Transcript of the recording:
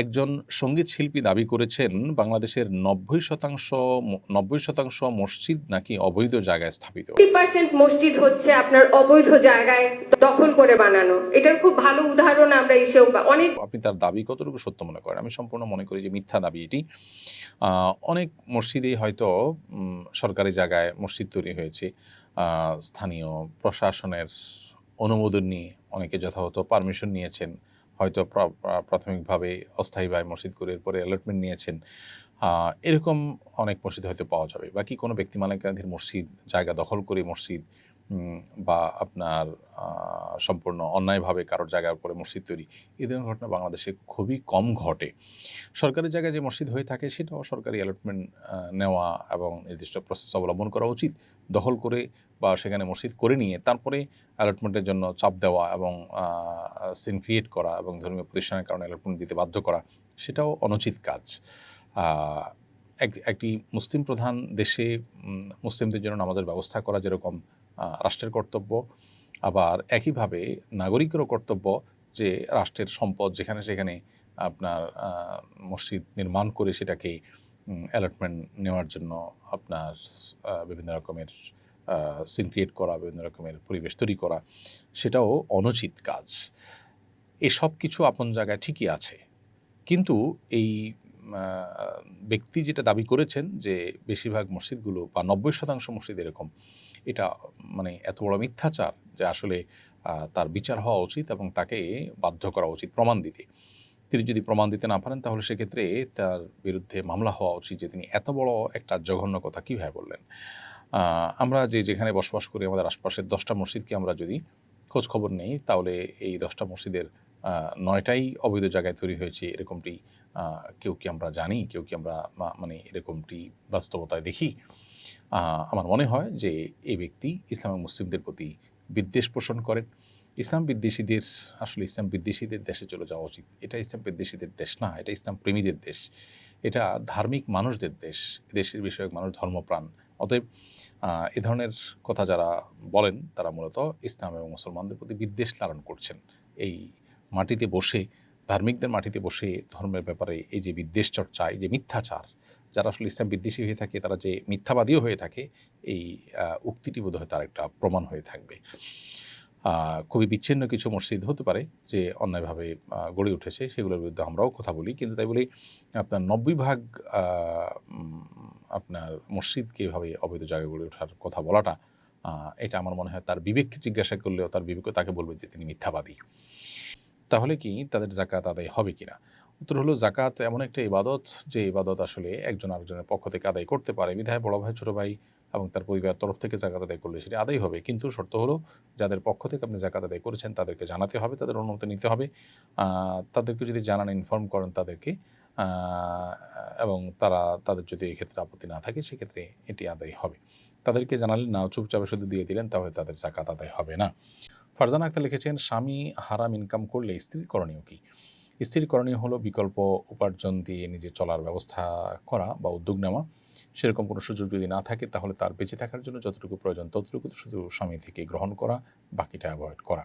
একজন সংগীত শিল্পী দাবি করেছেন বাংলাদেশের নব্বই শতাংশ নব্বই শতাংশ মসজিদ নাকি অবৈধ জায়গায় স্থাপিত। পার্সেন্ট মসজিদ হচ্ছে আপনার অবৈধ জায়গায় দখল করে বানানো। এটার খুব ভালো উদাহরণ আমরা এসেও অনেক আপনি তার দাবি কতটুকু সত্য মনে করেন? আমি সম্পূর্ণ মনে করি যে মিথ্যা দাবি এটি। অনেক মসজিদেই হয়তো সরকারি জায়গায় মসজিদ তৈরি হয়েছে। আহ, স্থানীয় প্রশাসনের অনুমোদন নিয়ে অনেকে যথাযথ পারমিশন নিয়েছেন। হয়তো প্রাথমিকভাবে অস্থায়ী প্রাথমিকভাবে অস্থায়ীভাবে মসজিদ করে এরপরে অ্যালটমেন্ট নিয়েছেন এরকম অনেক মসজিদ হয়তো পাওয়া যাবে। বাকি কোনো ব্যক্তি মালিকানাধীন মসজিদ, জায়গা দখল করে মসজিদ বা আপনার সম্পূর্ণ অন্যায়ভাবে কারোর জায়গার উপরে মসজিদ তৈরি, এই ধরনের ঘটনা বাংলাদেশে খুবই কম ঘটে। সরকারি জায়গায় যে মসজিদ হয়ে থাকে, সেটাও সরকারি অ্যালটমেন্ট নেওয়া এবং নির্দিষ্ট প্রসেস অবলম্বন করা উচিত। দখল করে বা সেখানে মসজিদ করে নিয়ে তারপরে অ্যালটমেন্টের জন্য চাপ দেওয়া এবং সিন ক্রিয়েট করা এবং ধর্মীয় প্রতিষ্ঠানের কারণে অ্যালটমেন্ট দিতে বাধ্য করা, সেটাও অনুচিত কাজ। এক- একটি মুসলিম প্রধান দেশে মুসলিমদের জন্য নামাজের ব্যবস্থা করা যেরকম রাষ্ট্রের কর্তব্য, আবার একইভাবে নাগরিকেরও কর্তব্য যে রাষ্ট্রের সম্পদ যেখানে সেখানে আপনার মসজিদ নির্মাণ করে সেটাকে অ্যালটমেন্ট নেওয়ার জন্য আপনার বিভিন্ন রকমের সিন ক্রিয়েট করা, বিভিন্ন রকমের পরিবেশ তৈরি করা, সেটাও অনুচিত কাজ। এসব কিছু আপন জায়গায় ঠিকই আছে। কিন্তু এই ব্যক্তি যেটা দাবি করেছেন যে বেশিরভাগ মসজিদগুলো বা নব্বই শতাংশ মসজিদ এরকম, এটা মানে এত বড় মিথ্যাচার যে আসলে তার বিচার হওয়া উচিত এবং তাকে বাধ্য করা উচিত প্রমাণ দিতে। তিনি যদি প্রমাণ দিতে না পারেন তাহলে সেক্ষেত্রে তার বিরুদ্ধে মামলা হওয়া উচিত যে তিনি এত বড় একটা জঘন্য কথা কীভাবে বললেন। আমরা যে যেখানে বসবাস করি আমাদের আশপাশের দশটা মসজিদকে আমরা যদি খোঁজ খবর নেই তাহলে এই দশটা মসজিদের নয়টাই অবৈধ জায়গায় তৈরি হয়েছে এরকমটি কেউ কি আমরা জানি, কেউ কি আমরা মানে এরকমটি বাস্তবতায় দেখি? আমার মনে হয় যে এই ব্যক্তি ইসলাম মুসলিমদের প্রতি বিদ্বেষ পোষণ করেন ইসলাম বিদ্বেষীদের, আসলে ইসলাম বিদ্বেষীদের দেশে চলে যাওয়া উচিত। এটা ইসলাম বিদ্বেষীদের দেশ না, এটা ইসলাম প্রেমীদের দেশ। এটা ধার্মিক মানুষদের দেশ, দেশের বিষয়ক মানুষ ধর্মপ্রাণ। অতএব এ ধরনের কথা যারা বলেন, তারা মূলত ইসলাম এবং মুসলমানদের প্রতি বিদ্বেষ লালন করছেন। এই মাটিতে বসে ধার্মিকদের মাটিতে বসে ধর্মের ব্যাপারে এই যে বিদ্বেষ চর্চা, এই যে মিথ্যাচার, যারা আসলে ইসলাম বিদ্বেষী হয়ে থাকে, তারা যে মিথ্যাবাদীও হয়ে থাকে, এই উক্তিটি বোধহয় তার একটা প্রমাণ হয়ে থাকবে। খুবই বিচ্ছিন্ন কিছু মসজিদ হতে পারে যে অন্যায়ভাবে গড়ে উঠেছে, সেগুলোর বিরুদ্ধে আমরাও কথা বলি। কিন্তু তাই বলি, আপনার নব্বই ভাগ আপনার মসজিদকে এভাবে অবৈধ জায়গায় গড়ে ওঠার কথা বলাটা এটা আমার মনে হয় তার বিবেককে জিজ্ঞাসা করলেও তার বিবেক তাকে বলবে যে তিনি মিথ্যাবাদী। তাহলে কি তাদের জাকাত আদায় হবে কিনা? উত্তর হলো জাকাত এমন একটা ইবাদত যে ইবাদত আসলে একজন আরেকজনের পক্ষ থেকে আদায় করতে পারে। বিধায় বড় ভাই, ছোট ভাই এবং তার পরিবারের তরফ থেকে জাকাত আদায় করলে সেটা আদায় হবে। কিন্তু শর্ত হলো, যাদের পক্ষ থেকে আপনি জাকাত আদায় করেছেন তাদেরকে জানাতে হবে, তাদের অনুমতি নিতে হবে। তাদেরকে যদি জানান ইনফর্ম করেন তাদেরকে এবং তারা, তাদের যদি এক্ষেত্রে আপত্তি না থাকে, সেক্ষেত্রে এটি আদায় হবে। তাদেরকে জানালেন, না, চুপচাপে শুধু দিয়ে দিলেন, তাহলে তাদের জাকাত আদায় হবে না। ফারজানা আক্তার লিখেছেন, স্বামী হারাম ইনকাম করলে স্ত্রীর করণীয় কী? স্ত্রীর করণীয় হলো বিকল্প উপার্জন দিয়ে নিজে চলার ব্যবস্থা করা বা উদ্যোগ নেওয়া। সেরকম কোনো সুযোগ যদি না থাকে, তাহলে তার বেঁচে থাকার জন্য যতটুকু প্রয়োজন, ততটুকু শুধু স্বামী থেকে গ্রহণ করা, বাকিটা অ্যাভয়েড করা।